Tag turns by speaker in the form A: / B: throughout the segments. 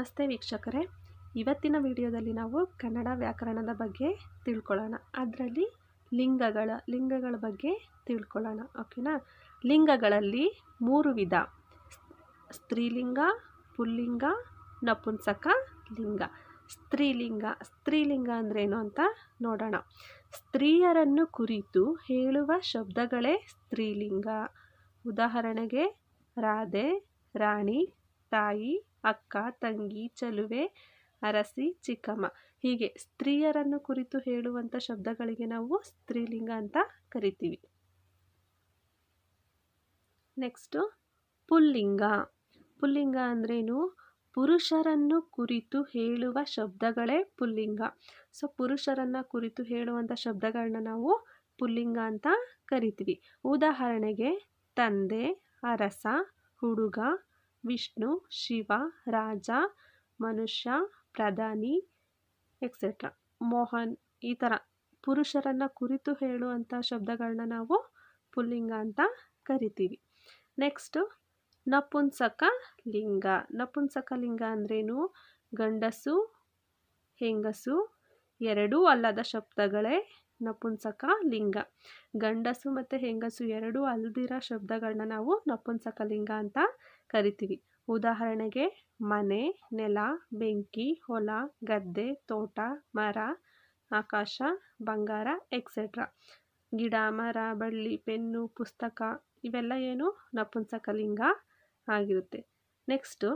A: ನಮಸ್ತೆ ವೀಕ್ಷಕರೇ. ಇವತ್ತಿನ ವಿಡಿಯೋದಲ್ಲಿ ನಾವು ಕನ್ನಡ ವ್ಯಾಕರಣದ ಬಗ್ಗೆ ತಿಳ್ಕೊಳ್ಳೋಣ. ಅದರಲ್ಲಿ ಲಿಂಗಗಳ ಲಿಂಗಗಳ ಬಗ್ಗೆ ತಿಳ್ಕೊಳ್ಳೋಣ, ಓಕೆನಾ? ಲಿಂಗಗಳಲ್ಲಿ ಮೂರು ವಿಧ. ಸ್ತ್ರೀಲಿಂಗ, ಪುಲ್ಲಿಂಗ, ನಪುಂಸಕ ಲಿಂಗ. ಸ್ತ್ರೀಲಿಂಗ ಸ್ತ್ರೀಲಿಂಗ ಅಂದ್ರೇನು ಅಂತ ನೋಡೋಣ. ಸ್ತ್ರೀಯರನ್ನು ಕುರಿತು ಹೇಳುವ ಶಬ್ದಗಳೇ ಸ್ತ್ರೀಲಿಂಗ. ಉದಾಹರಣೆಗೆ, ರಾಧೆ, ರಾಣಿ, ತಾಯಿ ಅಕ್ಕ, ತಂಗಿ, ಚಲುವೆ, ಅರಸಿ, ಚಿಕ್ಕಮ್ಮ. ಹೀಗೆ ಸ್ತ್ರೀಯರನ್ನು ಕುರಿತು ಹೇಳುವಂಥ ಶಬ್ದಗಳಿಗೆ ನಾವು ಸ್ತ್ರೀಲಿಂಗ ಅಂತ ಕರಿತೀವಿ. ನೆಕ್ಸ್ಟು ಪುಲ್ಲಿಂಗ. ಪುಲ್ಲಿಂಗ ಅಂದ್ರೇನು? ಪುರುಷರನ್ನು ಕುರಿತು ಹೇಳುವ ಶಬ್ದಗಳೇ ಪುಲ್ಲಿಂಗ. ಸೊ ಪುರುಷರನ್ನು ಕುರಿತು ಹೇಳುವಂಥ ಶಬ್ದಗಳನ್ನ ನಾವು ಪುಲ್ಲಿಂಗ ಅಂತ ಕರಿತೀವಿ. ಉದಾಹರಣೆಗೆ, ತಂದೆ, ಅರಸ, ಹುಡುಗ ವಿಷ್ಣು, ಶಿವ, ರಾಜ, ಮನುಷ್ಯ, ಪ್ರಧಾನಿ ಎಕ್ಸೆಟ್ರಾ ಮೋಹನ್, ಈ ಥರ ಪುರುಷರನ್ನು ಕುರಿತು ಹೇಳುವಂಥ ಶಬ್ದಗಳನ್ನ ನಾವು ಪುಲ್ಲಿಂಗ ಅಂತ ಕರಿತೀವಿ. ನೆಕ್ಸ್ಟು ನಪುಂಸಕ ಲಿಂಗ. ನಪುಂಸಕ ಲಿಂಗ ಅಂದ್ರೇನು? ಗಂಡಸು, ಹೆಂಗಸು, ಎರಡೂ ಅಲ್ಲದ ಶಬ್ದಗಳೇ ನಪುಂಸಕ ಲಿಂಗ. ಗಂಡಸು ಮತ್ತು ಹೆಂಗಸು ಎರಡೂ ಅಲ್ದಿರೋ ಶಬ್ದಗಳನ್ನ ನಾವು ನಪುಂಸಕ ಲಿಂಗ ಅಂತ ಕರಿತೀವಿ. ಉದಾಹರಣೆಗೆ, ಮನೆ, ನೆಲ, ಬೆಂಕಿ, ಹೊಲ, ಗದ್ದೆ, ತೋಟ, ಮರ, ಆಕಾಶ, ಬಂಗಾರ ಎಕ್ಸೆಟ್ರಾ ಗಿಡ, ಮರ, ಬಳ್ಳಿ, ಪೆನ್ನು, ಪುಸ್ತಕ ಇವೆಲ್ಲ ಏನು? ನಪುಂಸಕಲಿಂಗ ಆಗಿರುತ್ತೆ. ನೆಕ್ಸ್ಟು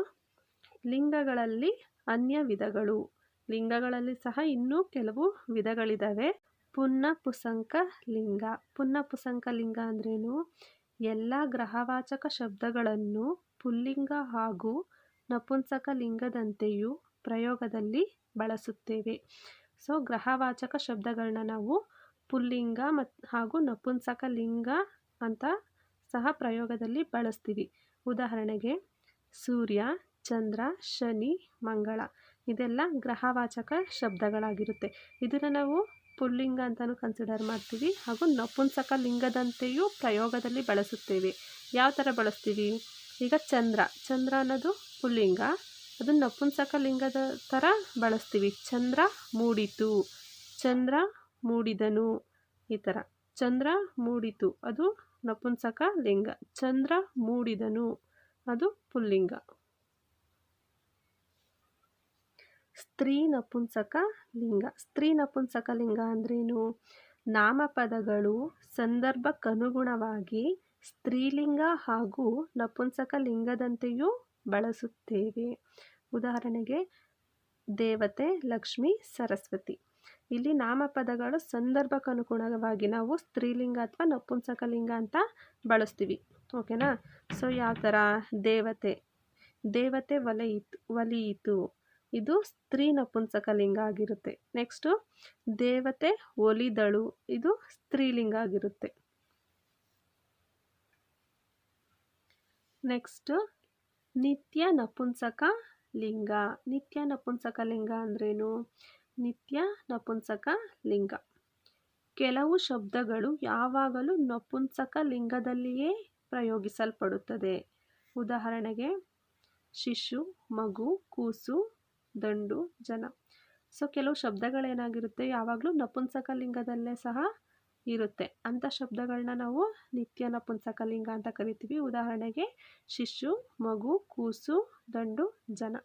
A: ಲಿಂಗಗಳಲ್ಲಿ ಅನ್ಯ ವಿಧಗಳು. ಲಿಂಗಗಳಲ್ಲಿ ಸಹ ಇನ್ನೂ ಕೆಲವು ವಿಧಗಳಿದ್ದಾವೆ ಪುನ್ನ ಪುಸಂಕ ಲಿಂಗ. ಪುನ್ನ ಪುಸಂಕ ಲಿಂಗ ಅಂದ್ರೇನು? ಎಲ್ಲ ಗ್ರಹವಾಚಕ ಶಬ್ದಗಳನ್ನು ಪುಲ್ಲಿಂಗ ಹಾಗೂ ನಪುಂಸಕ ಲಿಂಗದಂತೆಯೂ ಪ್ರಯೋಗದಲ್ಲಿ ಬಳಸುತ್ತೇವೆ. ಸೊ, ಗ್ರಹವಾಚಕ ಶಬ್ದಗಳನ್ನ ನಾವು ಪುಲ್ಲಿಂಗ ಮತ್ತು ಹಾಗೂ ನಪುಂಸಕ ಲಿಂಗ ಅಂತ ಸಹ ಪ್ರಯೋಗದಲ್ಲಿ ಬಳಸ್ತೀವಿ. ಉದಾಹರಣೆಗೆ, ಸೂರ್ಯ, ಚಂದ್ರ, ಶನಿ, ಮಂಗಳ ಇದೆಲ್ಲ ಗ್ರಹವಾಚಕ ಶಬ್ದಗಳಾಗಿರುತ್ತೆ. ಇದನ್ನು ನಾವು ಪುಲ್ಲಿಂಗ ಅಂತಲೂ ಕನ್ಸಿಡರ್ ಮಾಡ್ತೀವಿ ಹಾಗೂ ನಪುಂಸಕ ಲಿಂಗದಂತೆಯೂ ಪ್ರಯೋಗದಲ್ಲಿ ಬಳಸುತ್ತೇವೆ. ಯಾವ ಥರ ಬಳಸ್ತೀವಿ? ಈಗ ಚಂದ್ರ. ಚಂದ್ರ ಅನ್ನೋದು ಪುಲ್ಲಿಂಗ. ಅದು ನಪುಂಸಕ ಲಿಂಗದ ಥರ ಬಳಸ್ತೀವಿ. ಚಂದ್ರ ಮೂಡಿತು. ಚಂದ್ರ ಮೂಡಿದನು. ಈ ಥರ ಚಂದ್ರ ಮೂಡಿತು. ಅದು ನಪುಂಸಕ ಲಿಂಗ. ಚಂದ್ರ ಮೂಡಿದನು. ಅದು ಪುಲ್ಲಿಂಗ. ಸ್ತ್ರೀ ನಪುಂಸಕ ಲಿಂಗ. ಸ್ತ್ರೀ ನಪುಂಸಕ ಲಿಂಗ ಅಂದ್ರೇನು? ನಾಮಪದಗಳು ಸಂದರ್ಭಕ್ಕನುಗುಣವಾಗಿ ಸ್ತ್ರೀಲಿಂಗ ಹಾಗೂ ನಪುಂಸಕ ಲಿಂಗದಂತೆಯೂ ಬಳಸುತ್ತೇವೆ. ಉದಾಹರಣೆಗೆ, ದೇವತೆ, ಲಕ್ಷ್ಮಿ, ಸರಸ್ವತಿ. ಇಲ್ಲಿ ನಾಮಪದಗಳು ಸಂದರ್ಭಕ್ಕನುಗುಣವಾಗಿ ನಾವು ಸ್ತ್ರೀಲಿಂಗ ಅಥವಾ ನಪುಂಸಕ ಲಿಂಗ ಅಂತ ಬಳಸ್ತೀವಿ. ಓಕೆನಾ? ಸೊ ಯಾವ ಥರ? ದೇವತೆ. ದೇವತೆ ಒಲೆಯಿತು ಒಲಿಯಿತು ಇದು ಸ್ತ್ರೀ ನಪುಂಸಕ ಲಿಂಗ ಆಗಿರುತ್ತೆ. ನೆಕ್ಸ್ಟು ದೇವತೆ ಒಲಿದಳು. ಇದು ಸ್ತ್ರೀಲಿಂಗ ಆಗಿರುತ್ತೆ. ನೆಕ್ಸ್ಟು ನಿತ್ಯ ನಪುಂಸಕ ಲಿಂಗ. ನಿತ್ಯ ನಪುಂಸಕ ಲಿಂಗ ಅಂದ್ರೇನು? ನಿತ್ಯ ನಪುಂಸಕ ಲಿಂಗ. ಕೆಲವು ಶಬ್ದಗಳು ಯಾವಾಗಲೂ ನಪುಂಸಕ ಲಿಂಗದಲ್ಲಿಯೇ ಪ್ರಯೋಗಿಸಲ್ಪಡುತ್ತದೆ. ಉದಾಹರಣೆಗೆ, ಶಿಶು, ಮಗು, ಕೂಸು ದಂಡು, ಜನ. ಸೊ ಕೆಲವು ಶಬ್ದಗಳೇನಾಗಿರುತ್ತೆ? ಯಾವಾಗಲೂ ನಪುಂಸಕ ಲಿಂಗದಲ್ಲೇ ಸಹ ಇರುತ್ತೆ. ಅಂಥ ಶಬ್ದಗಳನ್ನ ನಾವು ನಿತ್ಯ ನಪುಂಸಕ ಲಿಂಗ ಅಂತ ಕರಿತೀವಿ. ಉದಾಹರಣೆಗೆ ಶಿಶು, ಮಗು, ಕೂಸು, ದಂಡು, ಜನ.